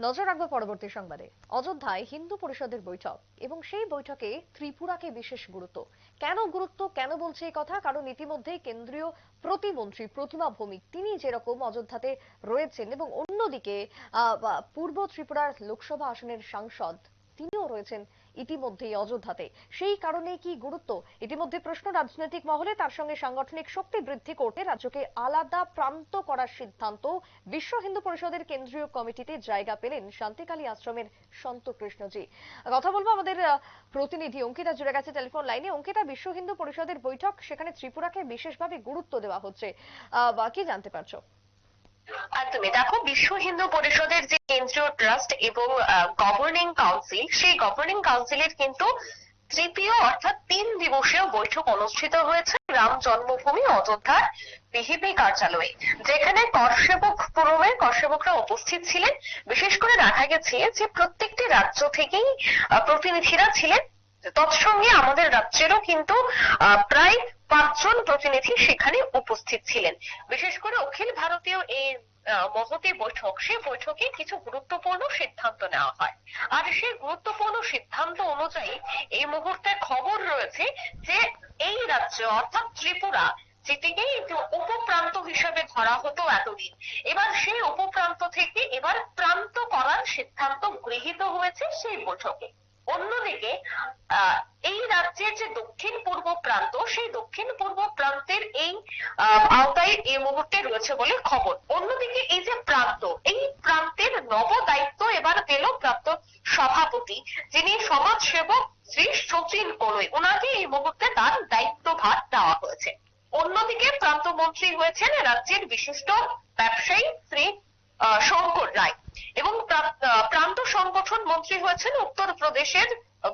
নজর রাখব পরবর্তী সংবাদে। অযোধ্যায় হিন্দু পরিষদের বৈঠক এবং সেই বৈঠকে ত্রিপুরাকে বিশেষ গুরুত্ব। কেন গুরুত্ব, কেন বলছে এই কথা? কারণ ইতিমধ্যে কেন্দ্রীয় প্রতিমন্ত্রী প্রতিমা ভৌমিক, তিনি যেরকম অযোধ্যাতে রয়েছেন এবং অন্যদিকে পূর্ব ত্রিপুরার লোকসভা আসনের সাংসদ তিনিও রয়েছেন ইতিমধ্যেই অযোধ্যাতে। সেই কারণে কি গুরুত্ব? ইতিমধ্যে প্রশ্ন রাজনৈতিক মহলে তার সঙ্গে সাংগঠনিক শক্তি বৃদ্ধি করতে রাজ্যকে আলাদা প্রান্ত করার সিদ্ধান্ত বিশ্ব হিন্দু পরিষদের কেন্দ্রীয় কমিটিতে জায়গা পেলেন শান্তিকালী আশ্রমের সন্ত কৃষ্ণজি। কথা বলব আমাদের প্রতিনিধি অঙ্কিতা জুড়ে গেছে টেলিফোন লাইনে। অঙ্কিতা বিশ্ব হিন্দু পরিষদের বৈঠক সেখানে ত্রিপুরাকে বিশেষভাবে গুরুত্ব দেওয়া হচ্ছে। আহ, বা কি জানতে পারছ? একদমই দেখো বিশ্ব হিন্দু পরিষদের যে কেন্দ্রীয় ট্রাস্ট এবং গভর্নিং কাউন্সিল সেই গভর্নিং কাউন্সিলের কিন্তু তৃতীয় অর্থাৎ তিন দিবসীয় বৈঠক অনুষ্ঠিত হয়েছে রাম জন্মভূমি অযোধ্যার বিহিপি কার্যালয়ে, যেখানে করসেবক ফোরামে করসেবকরা উপস্থিত ছিলেন। বিশেষ করে দেখা গেছে যে প্রত্যেকটি রাজ্য থেকেই প্রতিনিধিরা ছিলেন। তৎসঙ্গে আমাদের রাজ্যেরও কিন্তু প্রায় পাঁচজন প্রতিনিধি সেখানে উপস্থিত ছিলেন। বিশেষ করে অখিল ভারতীয় এই মহতি বৈঠক। সেই বৈঠকে কিছু গুরুত্বপূর্ণ সিদ্ধান্ত নেওয়া হয়। আর সেই গুরুত্বপূর্ণ সিদ্ধান্ত অনুযায়ী এই মুহূর্তে খবর রয়েছে যে এই রাজ্য, অর্থাৎ ত্রিপুরা যেটিকে উপপ্রান্ত হিসেবে ধরা হতো এতদিন, এবার সেই উপপ্রান্ত থেকে এবার প্রান্ত করার সিদ্ধান্ত গৃহীত হয়েছে সেই বৈঠকে। অন্যদিকে আহ, এই রাজ্যের যে দক্ষিণ পূর্ব প্রান্ত সেই দক্ষিণ পূর্ব প্রান্তের এই আহ, আওতায় এই মুহূর্তে রয়েছে বলে খবর। অন্যদিকে এই যে প্রান্ত এই প্রান্তের নব দায়িত্ব এবার পেল প্রাপ্ত সভাপতি যিনি সমাজ সেবক শ্রী সচিন কোলই ওনাকে এই মুহূর্তে তার দায়িত্বভার দেওয়া হয়েছে। অন্যদিকে প্রান্ত মন্ত্রী হয়েছেন রাজ্যের বিশিষ্ট ব্যবসায়ী শ্রী আহ, শঙ্কর রায়। এবং প্রান্ত সংগঠন মন্ত্রী হয়েছেন উত্তরপ্রদেশের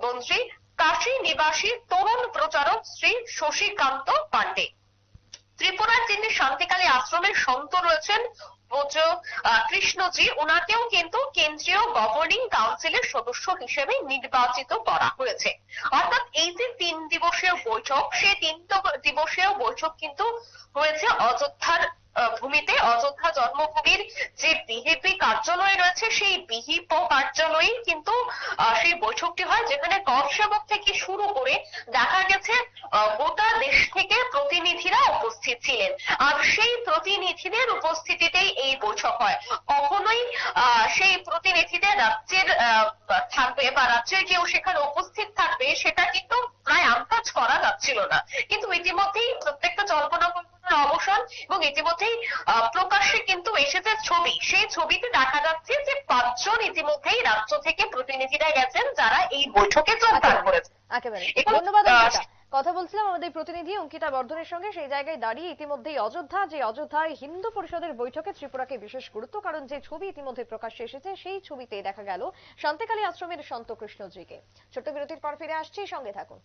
মন্ত্রী কাশী নিবাসী তরুণ প্রচারক শ্রী শশীকান্ত পান্ডে। ত্রিপুরার যিনি শান্তিকালী আশ্রমের সন্ত রয়েছেন পূজ্য কৃষ্ণজি। ওনাকেও কিন্তু কেন্দ্রীয় গভর্নিং কাউন্সিলের সদস্য হিসেবে নির্বাচিত করা হয়েছে। অর্থাৎ এই যে তিন দিবসীয় বৈঠক, সেই তিন দিবসীয় বৈঠক কিন্তু হয়েছে অযোধ্যার ভূমিতে অযোধ্যা জন্মভূমির যে বিহিপি কার্যালয় রয়েছে, সেই বিহিপ কার্যালয়েই কিন্তু সেই বৈঠকটি হয়, যেখানে কর সেবক থেকে শুরু করে দেখা গেছে গোটা দেশ থেকে প্রতিনিধিরা উপস্থিত ছিলেন। আর সেই প্রতিনিধিদের উপস্থিতিতেই এই বৈঠক হয়। কখনোই সেই প্রতিনিধিদের রাজ্যের থাকবে বা রাজ্যের কেউ সেখানে উপস্থিত থাকবে, সেটা কিন্তু প্রায় আন্দাজ করা যাচ্ছিল না। কিন্তু ইতিমধ্যেই প্রত্যেকটা জল্পনা অবসান এবং ইতিমধ্যেই প্রকাশ্যে কিন্তু এসেছে ছবি। সেই ছবিতে দেখা যাচ্ছে যে পাঁচজন ইতিমধ্যেই রাজ্য থেকে প্রতিনিধিরা গেছেন যারা এই বৈঠকে যোগদান করেছে একেবারে। ধন্যবাদ অঙ্কিতা। কথা বলছিলাম আমাদের প্রতিনিধি অঙ্কিতা বর্ধনের সঙ্গে। সেই জায়গায় দাঁড়িয়ে ইতিমধ্যেই অযোধ্যা যে অযোধ্যায় হিন্দু পরিষদের বৈঠকে ত্রিপুরাকে বিশেষ গুরুত্ব কারণ যে ছবি ইতিমধ্যে প্রকাশ্যে এসেছে সেই ছবিতে দেখা গেল শান্তিকালী আশ্রমের সন্ত কৃষ্ণজিকে। ছোট্ট বিরতির পর ফিরে আসছি সঙ্গে থাকুন।